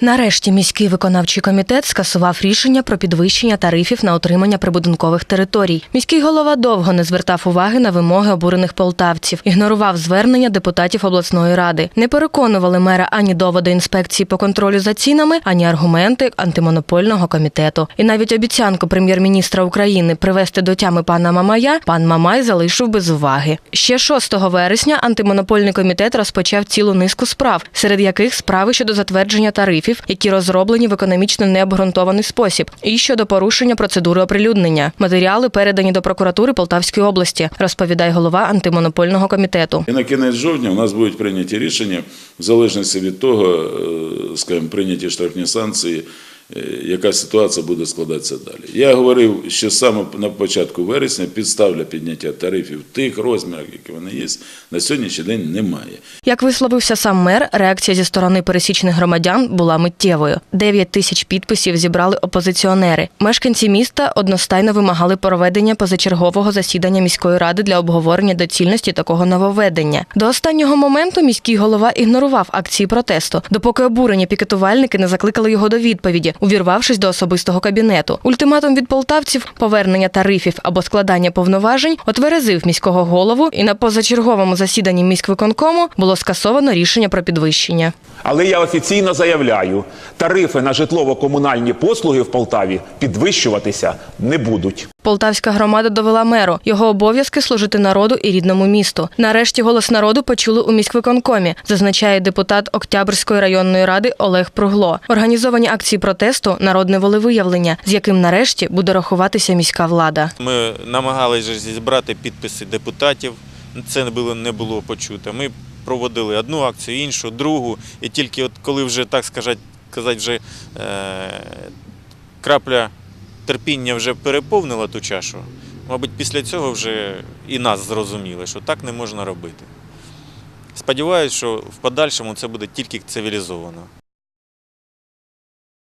Нарешті міський виконавчий комітет скасував рішення про підвищення тарифів на отримання прибудинкових територій. Міський голова довго не звертав уваги на вимоги обурених полтавців, ігнорував звернення депутатів обласної ради. Не переконували мера ані доводи інспекції по контролю за цінами, ані аргументи антимонопольного комітету. І навіть обіцянку прем'єр-міністра України привести до тями пана Мамая пан Мамай залишив без уваги. Ще 6 вересня антимонопольний комітет розпочав цілу низку справ, серед яких справи щодо затвердження тарифів, які розроблені в економічно необґрунтований спосіб, і щодо порушення процедури оприлюднення. Матеріали передані до прокуратури Полтавської області, розповідає голова антимонопольного комітету. І на кінець жовтня у нас будуть прийняті рішення в залежності від того, е, скажімо, прийняті штрафні санкції, яка ситуація буде складатися далі. Я говорив, що саме на початку вересня підстав для підняття тарифів тих розмірах, які вони є, на сьогоднішній день немає. Як висловився сам мер, реакція зі сторони пересічних громадян була миттєвою. 9 тисяч підписів зібрали опозиціонери. Мешканці міста одностайно вимагали проведення позачергового засідання міської ради для обговорення доцільності такого нововведення. До останнього моменту міський голова ігнорував акції протесту, допоки обурені пікетувальники не закликали його до відповіді, увірвавшись до особистого кабінету. Ультиматум від полтавців повернення тарифів або складання повноважень отверезив міського голову, і на позачерговому засіданні міськвиконкому було скасовано рішення про підвищення. Але я офіційно заявляю, тарифи на житлово-комунальні послуги в Полтаві підвищуватися не будуть. Полтавська громада довела меру його обов'язки служити народу і рідному місту. Нарешті голос народу почули у міськвиконкомі, зазначає депутат Октябрьської районної ради Олег Пругло. Організовані акції протесту народне волевиявлення, з яким нарешті буде рахуватися міська влада. Ми намагалися зібрати підписи депутатів. Це не було, не було почуто. Ми проводили одну акцію, іншу, другу. І тільки от коли вже, так сказати, казати, вже е, крапля терпіння вже переповнило ту чашу, мабуть, після цього вже і нас зрозуміли, що так не можна робити. Сподіваюсь, що в подальшому це буде тільки цивілізовано.